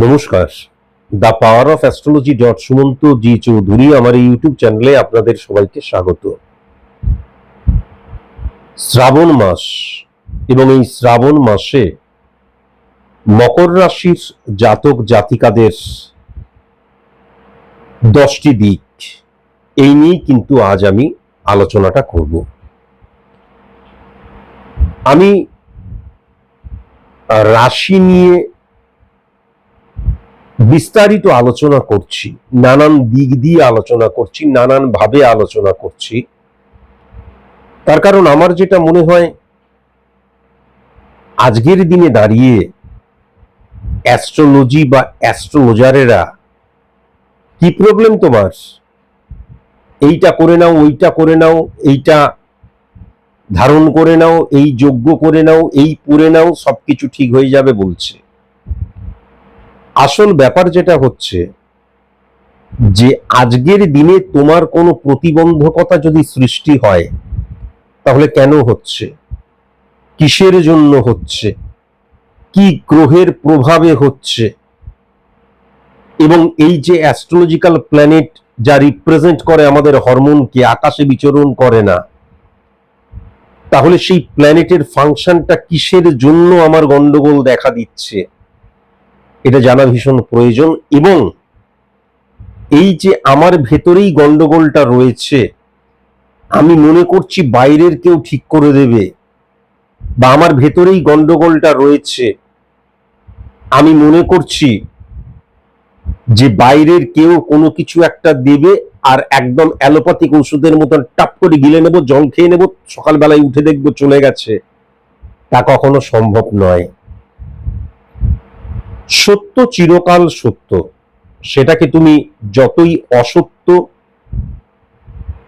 নমস্কার। The power of astrology dot Sumanta G Chowdhury আমার YouTube চ্যানেলে আপনাদের সবাইকে স্বাগত। শ্রাবণ মাস এবং এই শ্রাবণ মাসে মকর রাশির জাতক জাতিকাদের দশটি দিক, এই নিয়ে কিন্তু আজ আমি আলোচনাটা করব। আমি রাশি নিয়ে বিস্তারিত আলোচনা করছি, নানান দিক দিয়ে আলোচনা করছি নানান ভাবে আলোচনা করছি। তার কারণ আমার যেটা মনে হয়, আজকের দিনে দাঁড়িয়ে অ্যাস্ট্রোলজি বা অ্যাস্ট্রোলজারেরা কি প্রবলেম তোমার? এইটা করে নাও, ওইটা করে নাও, এইটা ধারণ করে নাও, এই যোগ্য করে নাও, এই পরে নাও, সবকিছু ঠিক হয়ে যাবে বলছে। আসল ব্যাপার যেটা হচ্ছে, যে আজকের দিনে তোমার কোনো প্রতিবন্ধকতা যদি সৃষ্টি হয়, তাহলে কেন হচ্ছে? কিসের জন্য হচ্ছে? কি গ্রহের প্রভাবে হচ্ছে? এবং এই যে অ্যাস্ট্রোলজিক্যাল প্ল্যানেট যা রিপ্রেজেন্ট করে আমাদের হরমোনকে আকাশে বিচরণ করে না, তাহলে সেই প্ল্যানেটের ফাংশনটা কিসের জন্য আমার গন্ডগোল দেখা দিচ্ছে? এটা জানা ভীষণ প্রয়োজন এবং এই যে আমার ভেতরেই গন্ডগোলটা রয়েছে, আমি মনে করছি বাইরের কেউ ঠিক করে দেবে বা আমার ভেতরেই গন্ডগোলটা রয়েছে, আমি মনে করছি যে বাইরের কেউ কোনো কিছু একটা দেবে আর একদম অ্যালোপ্যাথিক ওষুধের মতন টাপ করে গিলে নেব, জল খেয়ে নেব, সকালবেলায় উঠে দেখব চলে গেছে। তা কখনো সম্ভব নয়। সত্য চিরকাল সত্য। সেটাকে তুমি যতই অসত্য,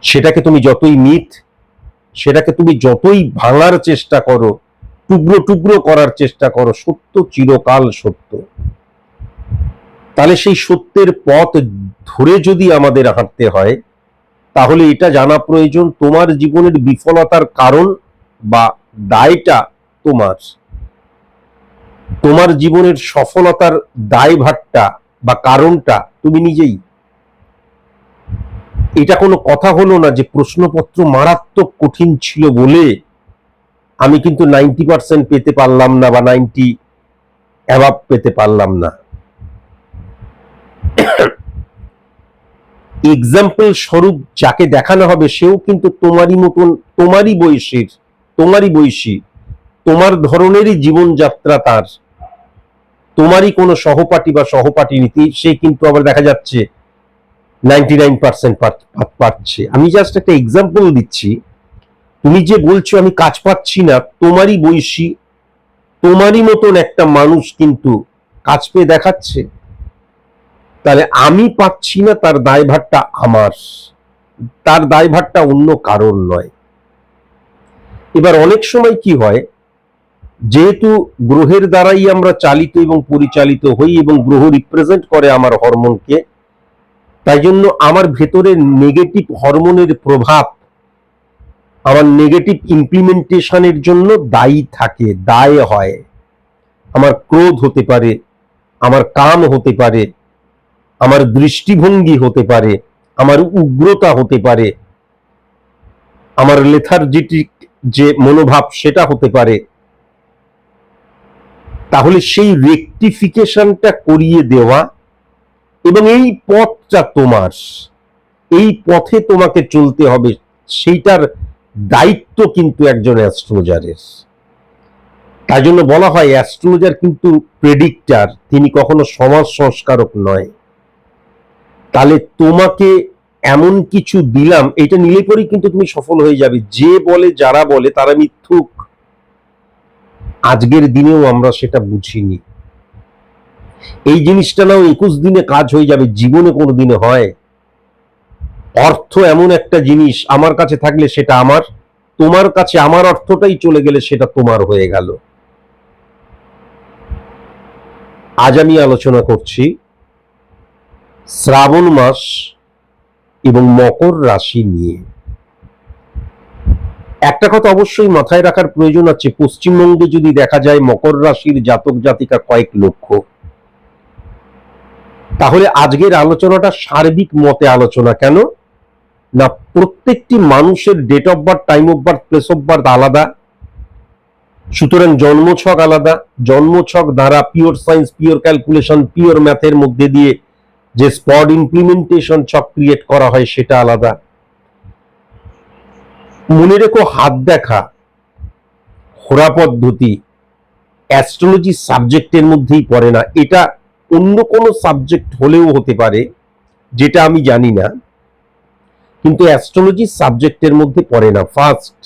সেটাকে তুমি যতই মিথ, সেটাকে তুমি যতই ভাঙার চেষ্টা করো, টুকরো টুকরো করার চেষ্টা করো, সত্য চিরকাল সত্য। তাহলে সেই সত্যের পথ ধরে যদি আমাদের হাঁটতে হয়, তাহলে এটা জানা প্রয়োজন তোমার জীবনের বিফলতার কারণ বা দায়টা তোমার। তোমার জীবনের সফলতার দায়ভারটা বা কারণটা তুমি নিজেই। এটা কোনো কথা হলো না যে প্রশ্নপত্র মারাত্মক কঠিন ছিল বলে আমি কিন্তু নাইনটি পার্সেন্ট পেতে পারলাম না বা নাইনটি অ্যাভাব পেতে পারলাম না। এক্সাম্পল স্বরূপ যাকে দেখানো হবে সেও কিন্তু তোমারই মতন, তোমারই বয়সের, তোমারই বয়সী, তোমার ধরনেরই জীবনযাত্রা তার। তোমারই কোনো সহপাঠী বা সহপাঠী নীতি, সে কিন্তু আবার দেখা যাচ্ছে নাইনটি নাইন পার্সেন্ট পাচ্ছে আমি জাস্ট একটা এক্সাম্পল দিচ্ছি। তুমি যে বলছো আমি কাজ পাচ্ছি না, তোমারই বয়সী, তোমারই মতন একটা মানুষ কিন্তু কাজ পেয়ে দেখাচ্ছে, তাহলে আমি পাচ্ছি না, তার দায়ভারটা আমার। তার দায়ভারটা অন্য কারণ নয়। এবার অনেক সময় কি হয় যেহেতু গ্রহের দ্বারাই আমরা চালিত এবং পরিচালিত হই এবং গ্রহ রিপ্রেজেন্ট করে আমার হরমোনকে, তাই জন্য আমার ভেতরে নেগেটিভ হরমোনের প্রভাব আমার নেগেটিভ ইমপ্লিমেন্টেশনের জন্য দায়ী থাকে, দায় হয়। আমার ক্রোধ হতে পারে, আমার কাম হতে পারে, আমার দৃষ্টিভঙ্গি হতে পারে, আমার উগ্রতা হতে পারে, আমার লেথার্জিটিক যে মনোভাব সেটা হতে পারে। তাহলে সেই রেকটিফিকেশনটা করিয়ে দেওয়া এবং এই পথটা তোমার, এই পথে তোমাকে চলতে হবে, সেইটার দায়িত্ব কিন্তু একজন অ্যাস্ট্রোলজারের তাই জন্য বলা হয় অ্যাস্ট্রোলজার কিন্তু প্রেডিক্টার তিনি কখনো সমাজ সংস্কারক নয়। তাহলে তোমাকে এমন কিছু দিলাম, এটা নিলে পরেই কিন্তু তুমি সফল হয়ে যাবে। যে বলে, যারা বলে, তারা মিথ্যুক। আজকের দিনেও আমরা সেটা বুঝিনি। এই জিনিসটা নাও একুশ দিনে কাজ হয়ে যাবে, জীবনে কোনো দিনে হয়। অর্থ এমন একটা জিনিস আমার কাছে থাকলে সেটা আমার, তোমার কাছে আমার অর্থটাই চলে গেলে সেটা তোমার হয়ে গেল। আজ আমি আলোচনা করছি শ্রাবণ মাস এবং মকর রাশি নিয়ে। একটা কথা অবশ্যই মাথায় রাখার প্রয়োজন আছে, পশ্চিমবঙ্গে যদি দেখা যায় মকর রাশির জাতক জাতিকা কয়েক লক্ষ, তাহলে আজকের আলোচনাটা সার্বিক মতে আলোচনা কেন? না প্রত্যেকটি মানুষের date of birth time of birth place of birth আলাদা, সুতরাং জন্মছক আলাদা, জন্মছক দ্বারা pure science pure calculation pure ম্যাথের মধ্যে দিয়ে যে স্পট ইমপ্লিমেন্টেশন ছক ক্রিয়েট করা হয় সেটা আলাদা। মনে রেখো হাত দেখা হোরা পদ্ধতি অ্যাস্ট্রোলজি সাবজেক্টের মধ্যেই পড়ে না। এটা অন্য কোনো সাবজেক্ট হলেও হতে পারে, যেটা আমি জানি না। কিন্তু অ্যাস্ট্রোলজি সাবজেক্টের মধ্যে পড়ে না। ফার্স্ট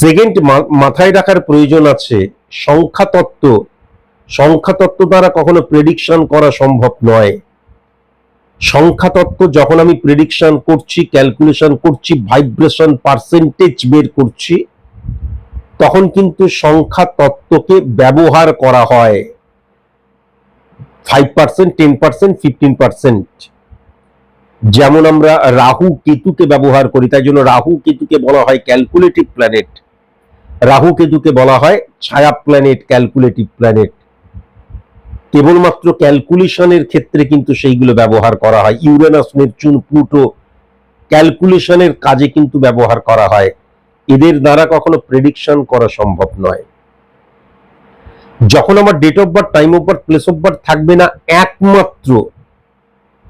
সেকেন্ড মাথায় রাখার প্রয়োজন আছে সংখ্যাতত্ত্ব। সংখ্যাতত্ত্ব দ্বারা কখনো প্রেডিকশন করা সম্ভব নয়। সংখ্যাতত্ত্ব যখন আমি প্রেডিকশন করছি ক্যালকুলেশন করছি ভাইব্রেশন পার্সেন্টেজ বের করছি, তখন কিন্তু সংখ্যা তত্ত্বকে ব্যবহার করা হয়। Five percent ten percent fifteen percent যেমন আমরা রাহু কেতুকে ব্যবহার করি, তাই জন্য রাহু কেতুকে বলা হয় ক্যালকুলেটিভ প্ল্যানেট রাহু কেতুকে বলা হয় ছায়া প্ল্যানেট ক্যালকুলেটিভ প্ল্যানেট কেবলমাত্র ক্যালকুলেশনের ক্ষেত্রে কিন্তু সেইগুলো ব্যবহার করা হয়। ইউরেনাস নেপচুন প্লুটো ক্যালকুলেশনের কাজে কিন্তু ব্যবহার করা হয়। এদের দ্বারা কখনো প্রেডিকশন করা সম্ভব নয়। যখন আমার date of birth time of birth place of birth থাকবে না, একমাত্র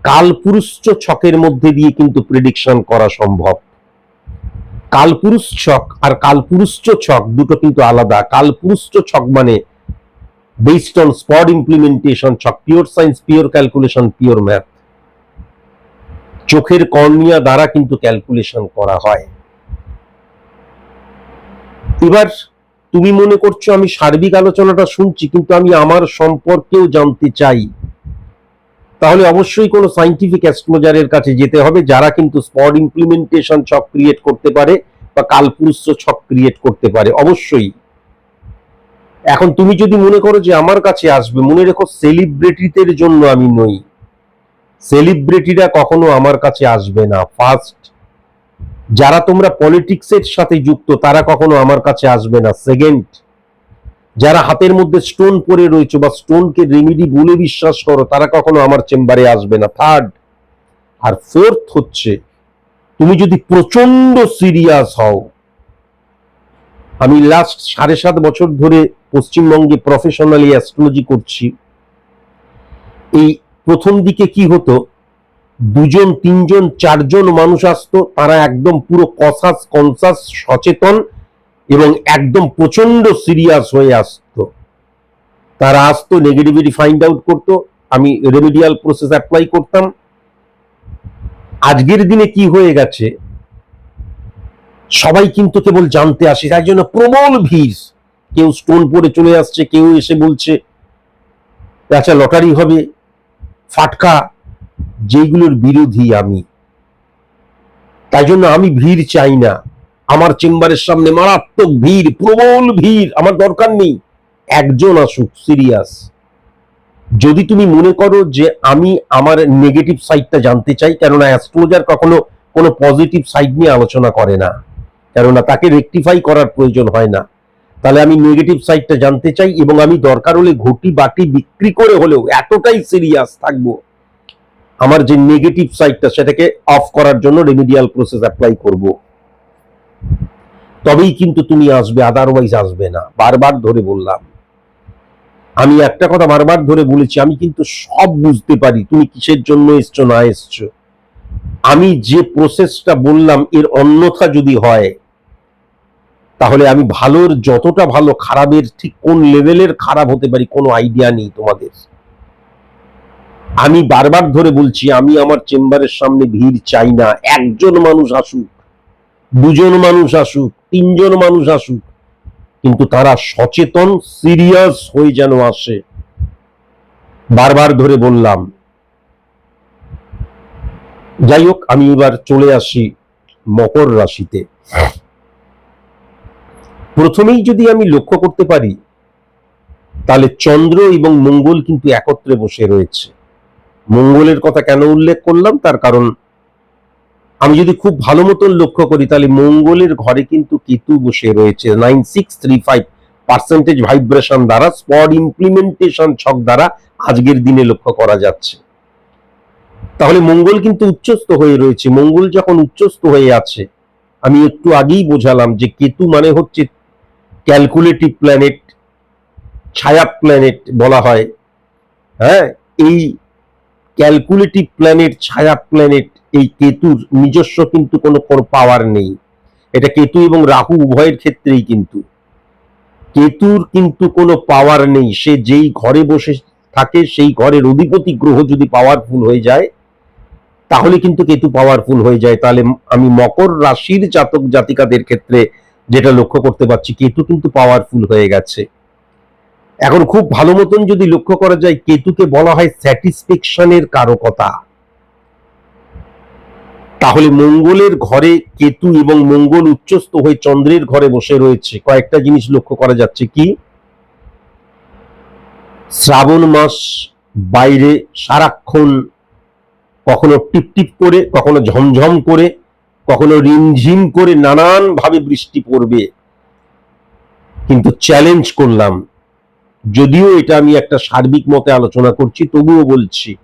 কালপুরুষ ছকের মধ্যে দিয়ে কিন্তু প্রেডিকশন করা সম্ভব। কালপুরুষ ছক আর কালপুরুষ ছক দুটো কিন্তু আলাদা। কালপুরুষ ছক মানে বেসড অন স্পট ইমপ্লিমেন্টেশন ছক pure science pure calculation pure math চোখের কর্নিয়া দ্বারা কিন্তু ক্যালকুলেশন করা হয়। এবার তুমি মনে করছ আমি সার্বিক আলোচনাটা শুনছি, কিন্তু আমি আমার সম্পর্কেও জানতে চাই। তাহলে অবশ্যই কোনো সাইন্টিফিক অ্যাস্ট্রোলজারের কাছে যেতে হবে, যারা কিন্তু স্পট ইমপ্লিমেন্টেশন ছক ক্রিয়েট করতে পারে বা কালপুরুষ ছক ক্রিয়েট করতে পারে। অবশ্যই। এখন তুমি যদি মনে করো যে আমার কাছে আসবে, মনে রেখো সেলিব্রিটিদের জন্য আমি নই। সেলিব্রিটিরা কখনো আমার কাছে আসবে না। ফার্স্ট যারা তোমরা পলিটিক্সের সাথে যুক্ত, তারা কখনো আমার কাছে আসবে না। সেকেন্ড যারা হাতের মধ্যে স্টোন পরে রয়েছে বা স্টোনকে রেমিডি বলে বিশ্বাস করো, তারা কখনো আমার চেম্বারে আসবে না। থার্ড আর ফোর্থ হচ্ছে, তুমি যদি প্রচণ্ড সিরিয়াস হও আমি লাস্ট সাড়ে সাত বছর ধরে পশ্চিমবঙ্গে প্রফেশনালি অ্যাস্ট্রোলজি করছি। এই প্রথম দিকে কি হতো, দুজন, তিনজন, চারজন মানুষ আসতো, তারা একদম পুরো কসাস কনসাস সচেতন এবং একদম প্রচণ্ড সিরিয়াস হয়ে আসতো। তারা আসতো নেগেটিভিটি ফাইন্ড আউট করতো, আমি রেমিডিয়াল প্রসেস অ্যাপ্লাই করতাম। আজকের দিনে কি হয়ে গেছে সবাই কিন্তু কেবল জানতে আসে তাই জন্য প্রবল ভিড়। কেউ স্টোন পরে চলে আসছে, কেউ এসে বলছে আচ্ছা লটারি হবে, ফাটকা যেগুলোর বিরোধী আমি। তাই জন্য আমি ভিড় চাই না। আমার চেম্বারের সামনে মারাত্মক ভিড়, প্রবল ভিড়, আমার দরকার নেই। একজন আসুক সিরিয়াস যদি তুমি মনে করো যে আমি আমার নেগেটিভ সাইডটা জানতে চাই, কেননা অ্যাস্ট্রোলজার কখনো কোনো পজিটিভ সাইড নিয়ে আলোচনা করে না। কেননা তাকে রেকটিফাই করার প্রয়োজন হয় না। তাহলে আমি নেগেটিভ সাইডটা জানতে চাই এবং আমি দরকার হলে ঘটি বাটি বিক্রি করে হলেও এতটাই সিরিয়াস থাকব। আমার যে নেগেটিভ সাইডটা সেটাকে অফ করার জন্য রেমিডিয়াল প্রসেস অ্যাপ্লাই করব। তবেই কিন্তু তুমি আসবে আদারওয়াইজ আসবে না। বারবার ধরে বললাম। আমি একটা কথা বারবার ধরে বলেছি, আমি কিন্তু সব বুঝতে পারি, তুমি কিসের জন্য এসছো, না এসছো। আমি যে প্রসেসটা বললাম, এর অন্যথা যদি হয় তাহলে আমি ভালোর যতটা ভালো, খারাপের ঠিক কোন লেভেলের খারাপ হতে পারি কোনো আইডিয়া নেই তোমাদের। আমি বারবার ধরে বলছি, আমি আমার চেম্বারের সামনে ভিড় চাই না। একজন মানুষ আসুক, দুজন মানুষ আসুক, তিনজন মানুষ আসুক, কিন্তু তারা সচেতন সিরিয়াস হয়ে যেন আসে। বারবার ধরে বললাম। যাই হোক, আমি এবার চলে আসি মকর রাশিতে। প্রথমেই যদি আমি লক্ষ্য করতে পারি, তাহলে চন্দ্র এবং মঙ্গল কিন্তু একত্রে বসে রয়েছে। মঙ্গলের কথা কেন উল্লেখ করলাম? তার কারণ আমি যদি খুব ভালো মতন লক্ষ্য করি, তাহলে মঙ্গলের ঘরে কিন্তু কেতু বসে রয়েছে। Nine six three five percentage vibration দ্বারা স্পট ইমপ্লিমেন্টেশন ছক দ্বারা আজকের দিনে লক্ষ্য করা যাচ্ছে। তাহলে মঙ্গল কিন্তু উচ্চস্থ হয়ে রয়েছে। মঙ্গল যখন উচ্চস্থ হয়ে আছে, আমি একটু আগেই বোঝালাম যে কেতু মানে হচ্ছে ক্যালকুলেটিভ প্ল্যানেট ছায়া প্ল্যানেট বলা হয়। হ্যাঁ এই ক্যালকুলেটিভ প্ল্যানেট ছায়া প্ল্যানেট এই কেতুর নিজস্ব কিন্তু কোনো কোনো পাওয়ার নেই। এটা কেতু এবং রাহু উভয়ের ক্ষেত্রেই কিন্তু। কেতুর কিন্তু কোনো পাওয়ার নেই। সে যেই ঘরে বসে থাকে, সেই ঘরের অধিপতি গ্রহ যদি পাওয়ারফুল হয়ে যায়, তাহলে কিন্তু কেতু পাওয়ারফুল হয়ে যায়। তাহলে আমি মকর রাশির জাতক জাতিকাদের ক্ষেত্রে যেটা লক্ষ্য করতে পারছি কেতু কিন্তু পাওয়ারফুল হয়ে গেছে। এখন খুব ভালো মতন যদি লক্ষ্য করা যায়, কেতুকে বলা হয় স্যাটিসফ্যাকশনের কারকতা। তাহলে মঙ্গলের ঘরে কেতু এবং মঙ্গল উচ্চস্ত হয়ে চন্দ্রের ঘরে বসে রয়েছে। কয়েকটা জিনিস লক্ষ্য করা যাচ্ছে কি? শ্রাবণ মাস বাইরে সারাক্ষণ কখনো টিপটিপ করে, কখনো ঝমঝম করে কখনো রিমঝিম করে নানান ভাবে বৃষ্টি পড়বে। কিন্তু চ্যালেঞ্জ করলাম। যদিও এটা আমি একটা সার্বিক মতে আলোচনা করছি, তবুও বলছি,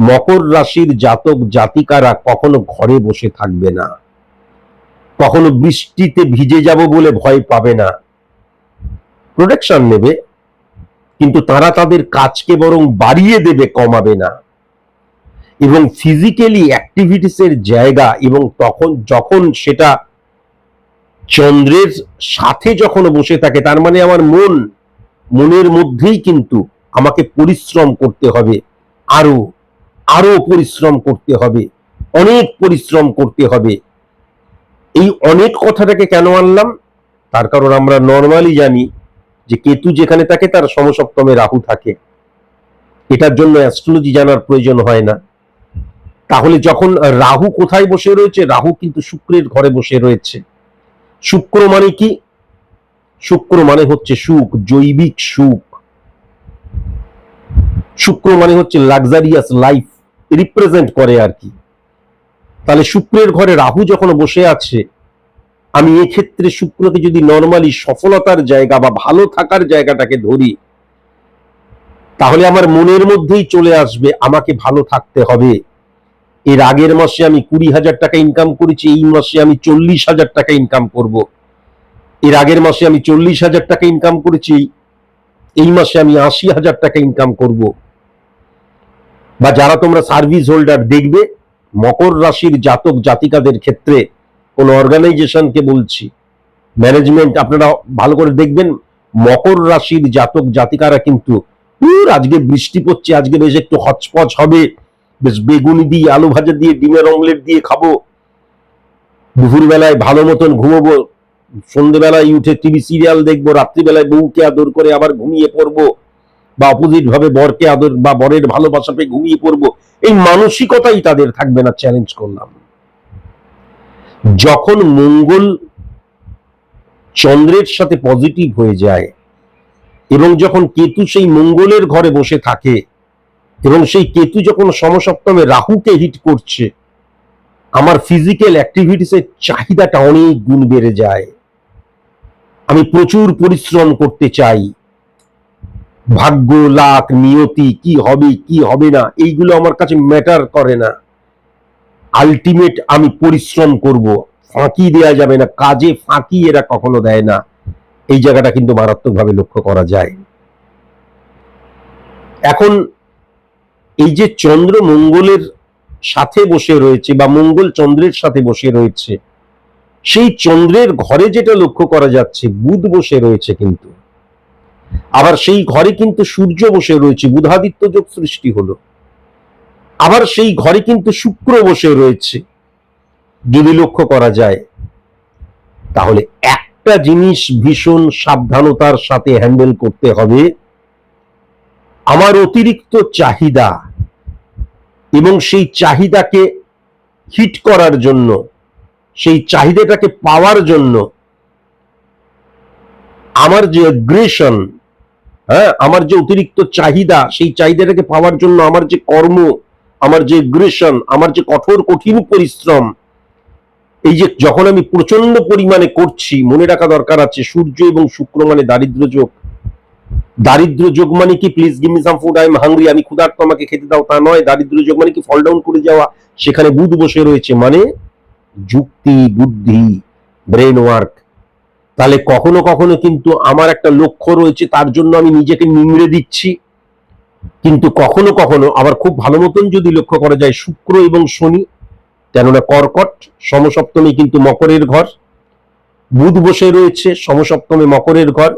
মকর রাশির জাতক জাতিকারা কখনো ঘরে বসে থাকবে না। কখনো বৃষ্টিতে ভিজে যাব বলে ভয় পাবে না। প্রোটেকশন নেবে, কিন্তু তারা তাদের কাজকে বরং বাড়িয়ে দেবে, কমাবে না। এবং ফিজিক্যালি অ্যাক্টিভিটিসের জায়গা এবং তখন, যখন সেটা চন্দ্রের সাথে যখন বসে থাকে, তার মানে আমার মন, মনের মধ্যেই কিন্তু আমাকে পরিশ্রম করতে হবে, আরও আরও পরিশ্রম করতে হবে, অনেক পরিশ্রম করতে হবে। এই অনেক কথাটাকে কেন আনলাম? তার কারণ আমরা নর্মালি জানি যে কেতু যেখানে থাকে তার সমসপ্তমে রাহু থাকে। এটার জন্য অ্যাস্ট্রোলজি জানার প্রয়োজন হয় না। তাহলে যখন রাহু কোথায় বসে রয়েছে, রাহু কিন্তু শুক্রের ঘরে বসে রয়েছে। শুক্র মানে কি? শুক্র মানে হচ্ছে সুখ, জৈবিক সুখ। শুক্র মানে হচ্ছে লাক্সারিয়াস লাইফ রিপ্রেজেন্ট করে আর কি। তাহলে শুক্রের ঘরে রাহু যখন বসে আছে, আমি এক্ষেত্রে শুক্রকে যদি নর্মালি সফলতার জায়গা বা ভালো থাকার জায়গাটাকে ধরি, তাহলে আমার মনের মধ্যেই চলে আসবে, আমাকে ভালো থাকতে হবে। এর আগের মাসে আমি কুড়ি হাজার টাকা ইনকাম করেছি এই মাসে আমি চল্লিশ হাজার টাকা ইনকাম করব। এর আগের মাসে আমি চল্লিশ হাজার টাকা ইনকাম করেছি এই মাসে আমি আশি হাজার টাকা ইনকাম করব। বা যারা তোমরা সার্ভিস হোল্ডার দেখবে মকর রাশির জাতক জাতিকাদের ক্ষেত্রে কোন অর্গানাইজেশনকে বলছি ম্যানেজমেন্ট আপনারা ভালো করে দেখবেন মকর রাশির জাতক জাতিকারা কিন্তু "উর, আজকে বৃষ্টি পড়ছে আজকে বেশ একটু হচপচ হবে। বেশ বেগুনি দিয়ে আলু ভাজা দিয়ে, ডিমের অমলেট দিয়ে খাব। দুপুরবেলায় ভালো মতন ঘুমোবো। সন্ধ্যেবেলায় উঠে টিভি সিরিয়াল দেখব। রাত্রিবেলায় বউকে আদর করে আবার ঘুমিয়ে পড়ব। বা অপোজিট ভাবে বরকে আদর বা বরের ভালোবাসা পেয়ে ঘুমিয়ে পড়ব। এই মানসিকতাই তাদের থাকবে না চ্যালেঞ্জ করলাম। যখন মঙ্গল চন্দ্রের সাথে পজিটিভ হয়ে যায় এবং যখন কেতু সেই মঙ্গলের ঘরে বসে থাকে এবং সেই কেতু যখন সমসপ্তমে রাহুকে হিট করছে, আমার ফিজিক্যাল অ্যাক্টিভিটিসের চাহিদাটা অনেক গুণ বেড়ে যায়। আমি প্রচুর পরিশ্রম করতে চাই। ভাগ্য, লাখ, নিয়তি, কি হবে কি হবে না, এইগুলো আমার কাছে ম্যাটার করে না। আলটিমেট আমি পরিশ্রম করব, ফাঁকি দেয়া যাবে না, কাজে ফাঁকি এরা কখনো দেয় না। এই জায়গাটা কিন্তু মারাত্মকভাবে লক্ষ্য করা যায়। এখন এই যে চন্দ্র মঙ্গলের সাথে বসে রয়েছে বা মঙ্গল চন্দ্রের সাথে বসে রয়েছে, সেই চন্দ্রের ঘরে যেটা লক্ষ্য করা যাচ্ছে, বুধ বসে রয়েছে কিন্তু। আবার সেই ঘরে কিন্তু সূর্য বসে রয়েছে, বুধাদিত্য যোগ সৃষ্টি হলো। আবার সেই ঘরে কিন্তু শুক্র বসে রয়েছে। যদি লক্ষ্য করা যায়, তাহলে একটা জিনিস ভীষণ সাবধানতার সাথে হ্যান্ডেল করতে হবে। আমার অতিরিক্ত চাহিদা এবং সেই চাহিদাকে হিট করার জন্য, সেই চাহিদাটাকে পাওয়ার জন্য, আমার যে অ্যাগ্রেশন হ্যাঁ আমার যে অতিরিক্ত চাহিদা, সেই চাহিদাটাকে পাওয়ার জন্য আমার যে কর্ম, আমার যে অ্যাগ্রেশন আমার যে কঠোর, কঠিন পরিশ্রম, এই যে যখন আমি প্রচণ্ড পরিমাণে করছি, মনে রাখা দরকার আছে, সূর্য এবং শুক্র মানে দারিদ্র যোগ দারিদ্র যোগ মানে কি? Please give me some food I am hungry আমি ক্ষুধার্ত, আমাকে খেতে দাও। তা নয়, দারিদ্র যোগ মানে কি? ফল ডাউন করে যাওয়া। সেখানে বুধ বসে রয়েছে মানে যুক্তি, বুদ্ধি ব্রেন ওয়ার্ক তাহলে কখনো কখনো কিন্তু আমার একটা লক্ষ্য রয়েছে, তার জন্য আমি নিজেকে নিংড়ে দিচ্ছি। কিন্তু কখনো কখনো আবার খুব ভালো মতন যদি লক্ষ্য করা যায়, শুক্র এবং শনি, কেননা কর্কট, সমসপ্তমী কিন্তু মকরের ঘর। বুধ বসে রয়েছে, সমসপ্তমে মকরের ঘর।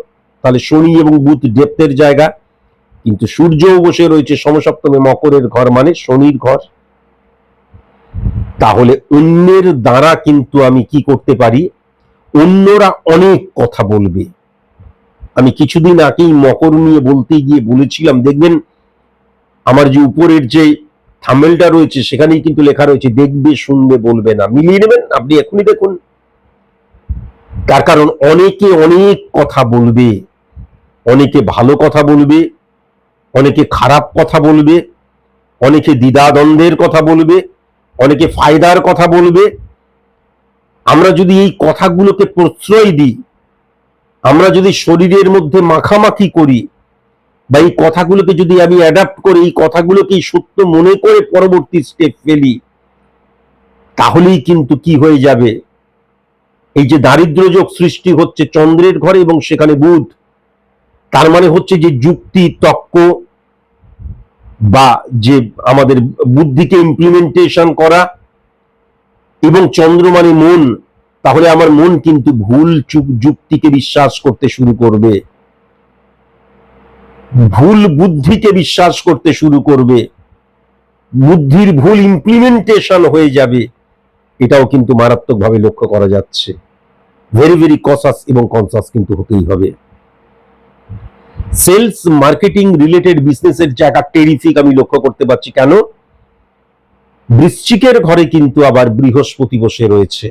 তাহলে শনি এবং বুধ ডেপ্থের জায়গা। কিন্তু সূর্যও বসে রয়েছে সমসপ্তমে মকরের ঘর মানে শনির ঘর। তাহলে অন্যের দ্বারা কিন্তু আমি কি করতে পারি? অন্যরা অনেক কথা বলবে। আমি কিছুদিন আগেই মকর নিয়ে বলতে গিয়ে বলেছিলাম, দেখবেন আমার যে উপরের যে থামেলটা রয়েছে, সেখানেই কিন্তু লেখা রয়েছে, দেখবে শুনবে বলবে না। মিলিয়ে নেবেন? আপনি এখনই দেখুন। তার কারণ অনেকে অনেক কথা বলবে। অনেকে ভালো কথা বলবে, অনেকে খারাপ কথা বলবে, অনেকে দ্বিধাদ্বন্দ্বের কথা বলবে, অনেকে ফায়দার কথা বলবে। আমরা যদি এই কথাগুলোকে প্রশ্রয় দিই, আমরা যদি শরীরের মধ্যে মাখামাখি করি, বা এই কথাগুলোকে যদি আমি অ্যাডাপ্ট করে, এই কথাগুলোকেই সত্য মনে করে পরবর্তী স্টেপ ফেলি, তাহলেই কিন্তু কি হয়ে যাবে? এই যে দারিদ্র যোগ সৃষ্টি হচ্ছে চন্দ্রের ঘরে এবং সেখানে বুধ। তার মানে হচ্ছে যে যুক্তি, তক্ক বা যে আমাদের বুদ্ধিকে ইমপ্লিমেন্টেশন করা এবং চন্দ্র মানে মন তাহলে আমার মন কিন্তু ভুল যুক্তিকে বিশ্বাস করতে শুরু করবে। ভুল বুদ্ধিকে বিশ্বাস করতে শুরু করবে। বুদ্ধির ভুল ইমপ্লিমেন্টেশন হয়ে যাবে। এটাও কিন্তু মারাত্মকভাবে লক্ষ্য করা যাচ্ছে। ভেরি ভেরি কসাস এবং কনসাস কিন্তু হতেই হবে। সেলস মার্কেটিং রিলেটেড বিজনেসের জায়গা টেরিফিক আমি লক্ষ্য করতে পারছি, কেন? বৃশ্চিকের ঘরে কিন্তু আবার বৃহস্পতি বসে রয়েছে।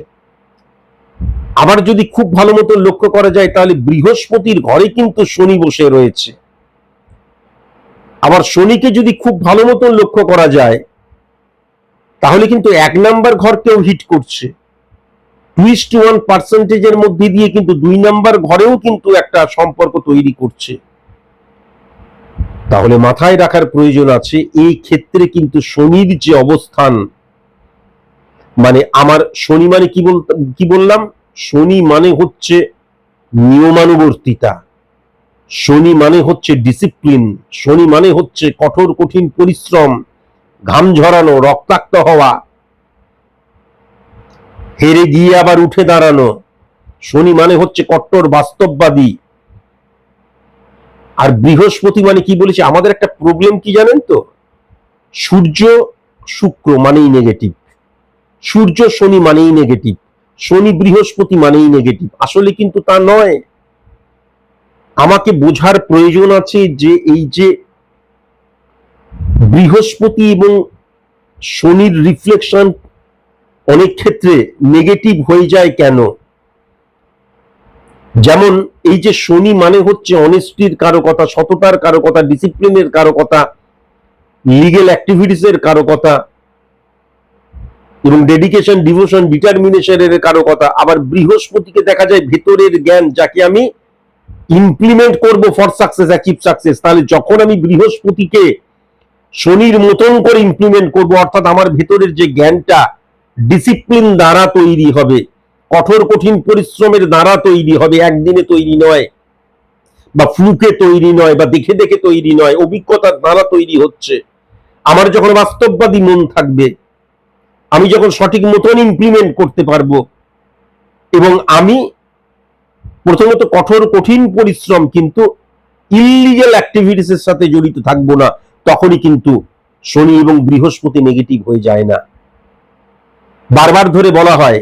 আবার যদি খুব ভালো মতো লক্ষ্য করা যায়, তাহলে বৃহস্পতির ঘরে কিন্তু শনি বসে রয়েছে। আবার শনিকে যদি খুব ভালো মতো লক্ষ্য করা যায়, তাহলে কিন্তু এক নাম্বার ঘরকেও হিট করছে। টুইস্ট ওয়ান পার্সেন্টেজের মধ্যে দিয়ে কিন্তু দুই নাম্বার ঘরেও কিন্তু একটা সম্পর্ক তৈরি করছে। তাহলে মাথায় রাখার প্রয়োজন আছে, এই ক্ষেত্রে কিন্তু শনির যে অবস্থান মানে আমার শনি মানে কি বল, কি বললাম? শনি মানে হচ্ছে নিয়মানুবর্তিতা, শনি মানে হচ্ছে ডিসিপ্লিন শনি মানে হচ্ছে কঠোর কঠিন পরিশ্রম, ঘাম ঝরানো, রক্তাক্ত হওয়া, হেরে গিয়ে আবার উঠে দাঁড়ানো। শনি মানে হচ্ছে কট্টর, বাস্তববাদী আর বৃহস্পতি মানে কি বলেছে? আমাদের একটা প্রবলেম কি জানেন তো? সূর্য শুক্র মানেই নেগেটিভ সূর্য শনি মানেই নেগেটিভ শনি বৃহস্পতি মানেই নেগেটিভ আসলে কিন্তু তা নয়। আমাকে বোঝার প্রয়োজন আছে যে এই যে বৃহস্পতি এবং শনির রিফ্লেকশন অনেক ক্ষেত্রে নেগেটিভ হয়ে যায় কেন? যেমন এই যে শনি মানে হচ্ছে অনেস্টির কারও কথা সততার কারও কথা ডিসিপ্লিনের কারও কথা লিগেল অ্যাক্টিভিটিসের কারও কথা এবং ডেডিকেশন ডিভোশন ডিটারমিনেশনের কারও কথা আবার বৃহস্পতিকে দেখা যায় ভেতরের জ্ঞান যাকে আমি ইমপ্লিমেন্ট করব ফর সাকসেস অ্যাচিভ সাকসেস তাহলে যখন আমি বৃহস্পতিকে শনির মতন করে ইমপ্লিমেন্ট করব, অর্থাৎ আমার ভেতরের যে জ্ঞানটা ডিসিপ্লিন দ্বারা তৈরি হবে কঠোর কঠিন পরিশ্রমের দ্বারা তৈরি হবে, একদিনে তৈরি নয় বা ফ্লুকে তৈরি নয় বা দেখে দেখে তৈরি নয়, অভিজ্ঞতার দ্বারা তৈরি হচ্ছে। আমার যখন বাস্তববাদী মন থাকবে, আমি যখন সঠিক মতন ইমপ্লিমেন্ট করতে পারব এবং আমি প্রথমত কঠোর কঠিন পরিশ্রম কিন্তু ইলিগাল অ্যাক্টিভিটিস এর সাথে জড়িত থাকব না, তখনই কিন্তু শনি এবং বৃহস্পতি নেগেটিভ হয়ে যায় না। বারবার ধরে বলা হয়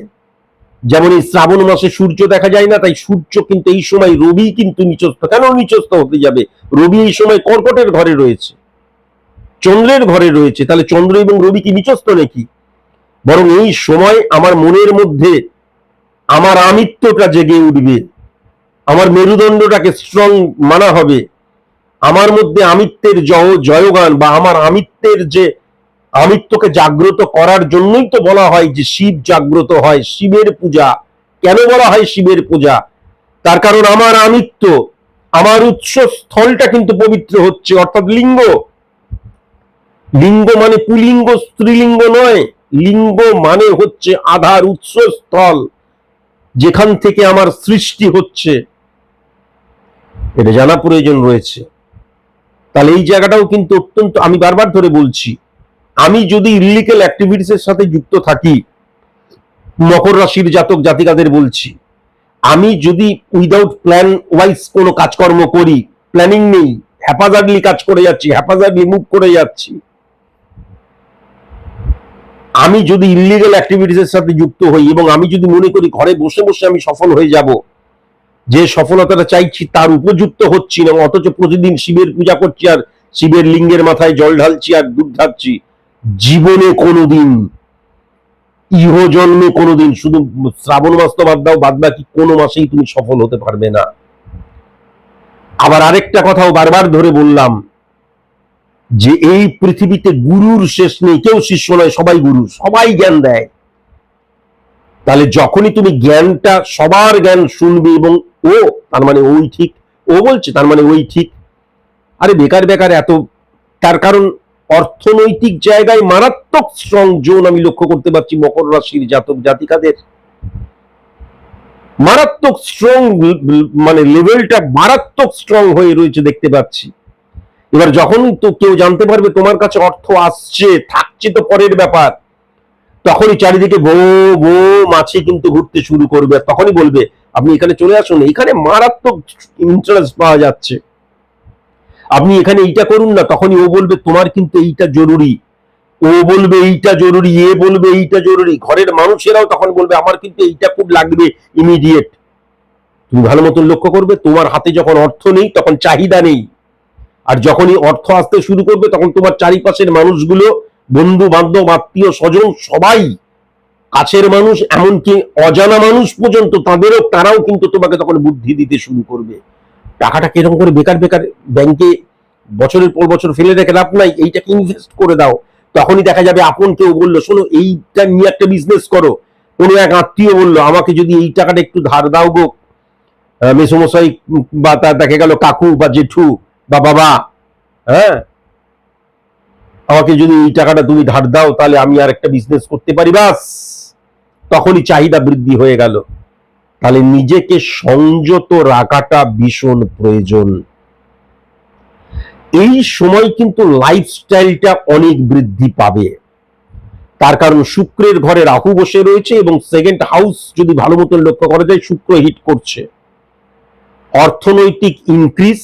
যেমন এই শ্রাবণ মাসে সূর্য দেখা যায় না, তাই সূর্য কিন্তু এই সময় রবি কিন্তু নিচস্ত কেন নিচস্ত হতে যাবে? রবি এই সময় কর্কটের ঘরে রয়েছে। চন্দ্রের ঘরে রয়েছে। তাহলে চন্দ্র এবং রবি কি নিচস্ত নাকি? বরং এই সময় আমার মনের মধ্যে আমার আমিত্বটা জেগে উঠবে। আমার মেরুদণ্ডটাকে স্ট্রং মানা হবে। আমার মধ্যে আমিত্বের জয় জয়গান বা আমার আমিত্বের যে আমিত্বকে জাগ্রত করার জন্যই তো বলা হয় যে শিব জাগ্রত হয়, শিবের পূজা। কেন বলা হয় শিবের পূজা? তার কারণ আমার আমিত্ব আমার উৎস স্থলটা কিন্তু পবিত্র হচ্ছে, অর্থাৎ লিঙ্গ। লিঙ্গ মানে পুলিঙ্গ, স্ত্রীলিঙ্গ নয়, লিঙ্গ মানে হচ্ছে আধার উৎস স্থল যেখান থেকে আমার সৃষ্টি হচ্ছে। এটা জানা প্রয়োজন রয়েছে। তাহলে এই জায়গাটাও কিন্তু অত্যন্ত আমি বারবার ধরে বলছি আমি যদি ইলিগাল অ্যাক্টিভিটিস এর সাথে যুক্ত থাকি, মকর রাশির জাতক জাতিকাদের বলছি, আমি যদি উইদাউট প্ল্যান ওয়াইজ কোনো কাজকর্ম করি প্ল্যানিং নেই হ্যাপাজার্ডলি কাজ করে যাচ্ছি হ্যাপাজার্ডলি মুভ করে যাচ্ছি, আমি যদি ইলিগাল অ্যাক্টিভিটিস এর সাথে যুক্ত হই এবং আমি যদি মনে করি ঘরে বসে বসে আমি সফল হয়ে যাব, যে সফলতাটা চাইছি তার উপযুক্ত হচ্ছি না, অথচ প্রতিদিন শিবের পূজা করছি আর শিবের লিঙ্গের মাথায় জল ঢালছি আর দুধ ঢালছি জীবনে কোনোদিন ইহ জন্মে কোনোদিন, শুধু শ্রাবণ মাস তো বাদ দাও, বাদ বাকি কোনো মাসেই তুমি সফল হতে পারবে না। আবার আরেকটা কথাও বারবার ধরে বললাম, যে এই পৃথিবীতে গুরুর শেষ নেই, কেউ শিষ্য নয়, সবাই গুরু, সবাই জ্ঞান দেয়। তাহলে যখনই তুমি জ্ঞানটা, সবার জ্ঞান শুনবে এবং ও, তার মানে ওই ঠিক, ও বলছে, তার মানে ওই ঠিক। আরে বেকার বেকার এত, তার কারণ অর্থনৈতিক জায়গায় মারাত্মক স্ট্রং জোন আমি লক্ষ্য করতে পারছি মকর রাশির জাতক জাতিকাদের। মারাত্মক স্ট্রং মানে লেভেলটা মারাত্মক স্ট্রং হয়ে রয়েছে দেখতে পাচ্ছি। এবার যখন তো কেউ জানতে পারবে তোমার কাছে অর্থ আসছে, থাকছে তো পরের ব্যাপার। তখনই চারিদিকে বো বো মাছি কিন্তু ঘুরতে শুরু করবে। তখনই বলবে, আপনি এখানে চলে আসুন, এখানে মারাত্মক ইন্টারেস্ট পাওয়া যাচ্ছে। আপনি এখানে এইটা করুন না, তখনই ও বলবে, তোমার কিন্তু এইটা জরুরি। ও বলবে, এইটা জরুরি। এ বলবে, এইটা জরুরি। ঘরের মানুষেরাও তখন বলবে, আমার কিন্তু এইটা খুব লাগবে ইমিডিয়েট তুমি ভালো মতন লক্ষ্য করবে, তোমার হাতে যখন অর্থ নেই, তখন চাহিদা নেই। আর যখনই অর্থ আসতে শুরু করবে, তখন তোমার চারিপাশের মানুষগুলো বন্ধু বান্ধব আত্মীয় স্বজন, সবাই, কাছের মানুষ, এমনকি অজানা মানুষ পর্যন্ত, তাদেরও, তারাও কিন্তু তোমাকে তখন বুদ্ধি দিতে শুরু করবে। টাকাটা কীরকম করে বেকার বেকার ব্যাংকে বছরের পর বছর ফেলে রেখে লাভ নাই এইটাকে ইনভেস্ট করে দাও? তখনই দেখা যাবে আপন কেউ বলল, শোনো, এইটা নিয়ে একটা বিজনেস করো। কোনো এক আত্মীয় বলল, আমাকে যদি এই টাকাটা একটু ধার দাও গো। মেসোমশাই বা তার দেখে গেল কাকু বা জেঠু বা বাবা হ্যাঁ? আমাকে যদি এই টাকাটা তুমি ধার দাও, তাহলে আমি আর একটা বিজনেস করতে পারি, বাস। তখনই চাহিদা বৃদ্ধি হয়ে গেল। তাহলে নিজেকে সংযত রাখাটা ভীষণ প্রয়োজন। এই সময় কিন্তু লাইফস্টাইলটা অনেক বৃদ্ধি পাবে। তার কারণ শুক্রের ঘরে রাহু বসে রয়েছে এবং সেকেন্ড হাউস যদি ভালো মতন লক্ষ্য করা যায়, শুক্র হিট করছে। অর্থনৈতিক ইনক্রিজ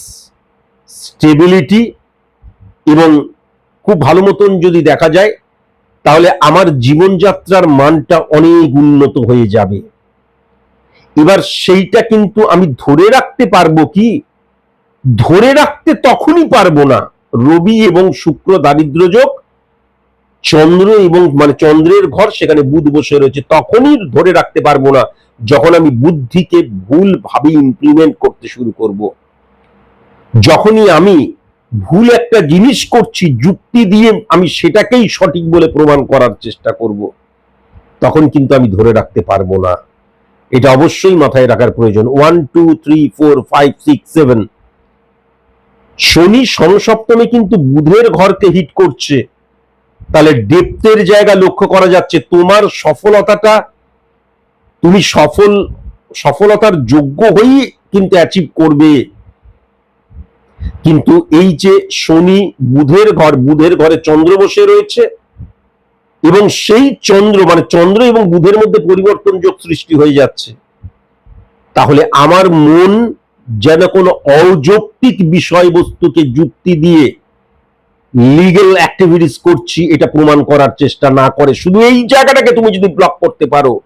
স্টেবিলিটি এবং খুব ভালো মতন যদি দেখা যায়, তাহলে আমার জীবনযাত্রার মানটা অনেক উন্নত হয়ে যাবে। এবার সেইটা কিন্তু আমি ধরে রাখতে পারব কি? ধরে রাখতে তখনই পারব না। রবি এবং শুক্র দারিদ্র যোগ, চন্দ্র এবং মানে চন্দ্রের ঘর সেখানে বুধ বসে রয়েছে, তখনই ধরে রাখতে পারব না যখন আমি বুদ্ধিকে ভুল ভাবে ইমপ্লিমেন্ট করতে শুরু করব। যখনই আমি ভুল একটা জিনিস করছি, যুক্তি দিয়ে আমি সেটাকেই সঠিক বলে প্রমাণ করার চেষ্টা করব, তখন কিন্তু আমি ধরে রাখতে পারব না। এটা অবশ্যই মাথায় রাখার প্রয়োজন। One two three four five six seven Shani সমসপ্তমে কিন্তু বুধের ঘরকে হিট করছে। তাহলে ডেপ্থের জায়গা লক্ষ্য করা যাচ্ছে। তোমার সফলতাটা, তুমি সফল, সফলতার যোগ্য হয়েই কিন্তু অ্যাচিভ করবে। কিন্তু এই যে শনি বুধের ঘর, বুধের ঘরে চন্দ্র বসে রয়েছে এবং সেই চন্দ্র মানে চন্দ্র এবং বুধের মধ্যে পরিবর্তন যোগ সৃষ্টি হয়ে যাচ্ছে। তাহলে আমার মন যেন কোনো অযৌক্তিক বিষয়বস্তুকে যুক্তি দিয়ে লিগেল অ্যাক্টিভিটিস করছি, এটা প্রমাণ করার চেষ্টা না করে। শুধু এই জায়গাটাকে তুমি যদি ব্লক করতে পারো।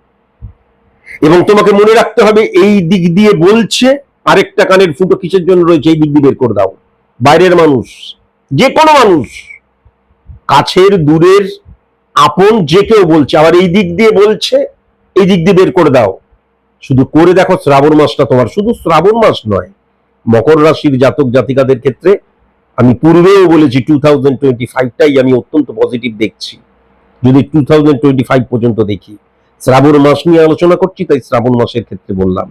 এবং তোমাকে মনে রাখতে হবে, এই দিক দিয়ে বলছে, আরেকটা কানের ফুটো কিসের জন্য রয়েছে, এই দিক দিয়ে বের করে দাও। বাইরের মানুষ যে কোনো মানুষ, কাছের, দূরের আপন যে কেউ বলছে, আবার এই দিক দিয়ে বলছে, এই দিক দিয়ে বের করে দাও। শুধু করে দেখো শ্রাবণ মাসটা তোমার, শুধু শ্রাবণ মাস নয়, মকর রাশির জাতক জাতিকাদের ক্ষেত্রে আমি পূর্বেও বলেছি টু থাউজেন্ড টোয়েন্টি ফাইভটাই আমি অত্যন্ত পজিটিভ দেখছি। যদি টু থাউজেন্ড টোয়েন্টি ফাইভ পর্যন্ত দেখি, শ্রাবণ মাস নিয়ে আলোচনা করছি, তাই শ্রাবণ মাসের ক্ষেত্রে বললাম।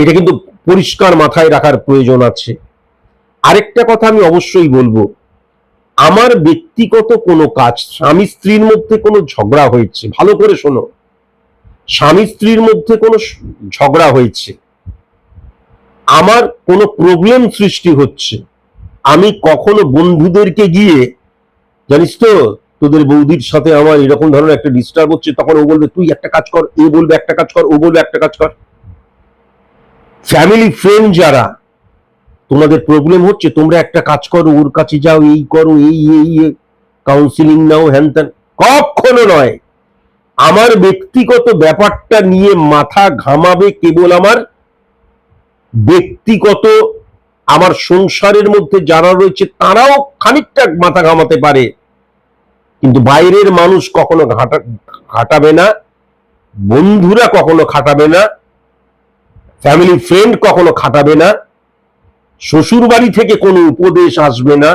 এটা কিন্তু পরিষ্কার মাথায় রাখার প্রয়োজন আছে। আরেকটা কথা আমি অবশ্যই বলব আমার ব্যক্তিগত কোনো কাজ, স্বামী স্ত্রীর মধ্যে কোনো ঝগড়া হয়েছে? ভালো করে শোনো। স্বামী স্ত্রীর মধ্যে কোনো ঝগড়া হয়েছে? আমার কোনো প্রবলেম সৃষ্টি হচ্ছে? আমি কখনো বন্ধুদেরকে গিয়ে, জানিস তো, তোদের বৌদির সাথে আমার এরকম ধরনের একটা ডিস্টার্ব হচ্ছে, তখন ও বলবে, তুই একটা কাজ কর। এ বলবে, একটা কাজ কর। ও বলবে, একটা কাজ কর। ফ্যামিলি ফ্রেন্ড যারা তোমাদের প্রবলেম হচ্ছে, তোমরা একটা কাজ করো, ওর কাছে যাও, এই করো, এই এই কাউন্সিলিং নাও, হ্যান ত্যান। কখনো নয়। আমার ব্যক্তিগত ব্যাপারটা নিয়ে মাথা ঘামাবে কেবল আমার ব্যক্তিগত, আমার সংসারের মধ্যে যারা রয়েছে, তারাও খানিকটা মাথা ঘামাতে পারে। কিন্তু বাইরের মানুষ কখনো ঘাটা, ঘাটাবে না, বন্ধুরা কখনো খাটাবে না ফ্যামিলি ফ্রেন্ড কখনো খাটাবে না। শ্বশুর বাড়ি থেকে কোনো উপদেশ আসবে না।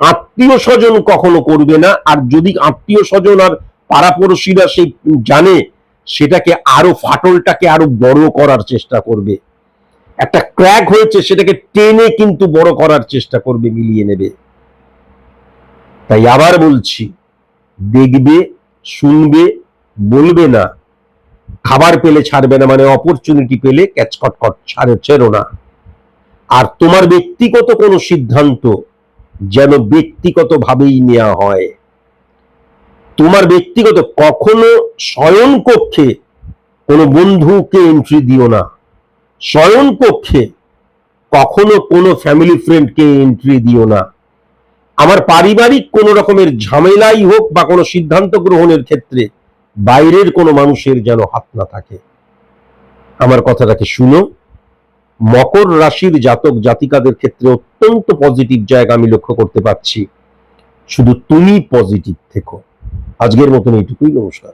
আত্মীয় স্বজন কখনো করবে না। আর যদি আত্মীয় স্বজন আর পাড়াপড়শিরা সেই জানে, সেটাকে আরও ফাটলটাকে আরও বড় করার চেষ্টা করবে। একটা ক্র্যাক হয়েছে, সেটাকে টেনে কিন্তু বড় করার চেষ্টা করবে, মিলিয়ে নেবে। তাই আবার বলছি, দেখবে, শুনবে, বলবে না। খাবার পেলে ছাড়বে না মানে অপরচুনিটি পেলে ক্যাচকটকট ছাড়ে, ছেড়ো না। আর তোমার ব্যক্তিগত কোনো সিদ্ধান্ত যেন ব্যক্তিগত ভাবেই নেওয়া হয়। তোমার ব্যক্তিগত কখনো শয়ন কক্ষে কোনো বন্ধুকে এন্ট্রি দিও না। শয়ন কক্ষে কখনো কোনো ফ্যামিলি ফ্রেন্ডকে এন্ট্রি দিও না। আমার পারিবারিক কোনো রকমের ঝামেলাই হোক বা কোনো সিদ্ধান্ত গ্রহণের ক্ষেত্রে বাইরের কোনো মানুষের যেন হাত না থাকে। আমার কথাটাকে শুনো। মকর রাশির জাতক জাতিকাদের ক্ষেত্রে অত্যন্ত পজিটিভ জায়গা আমি লক্ষ্য করতে পারছি। শুধু তুমি পজিটিভ থেকো। আজকের মতন এইটুকুই, নমস্কার।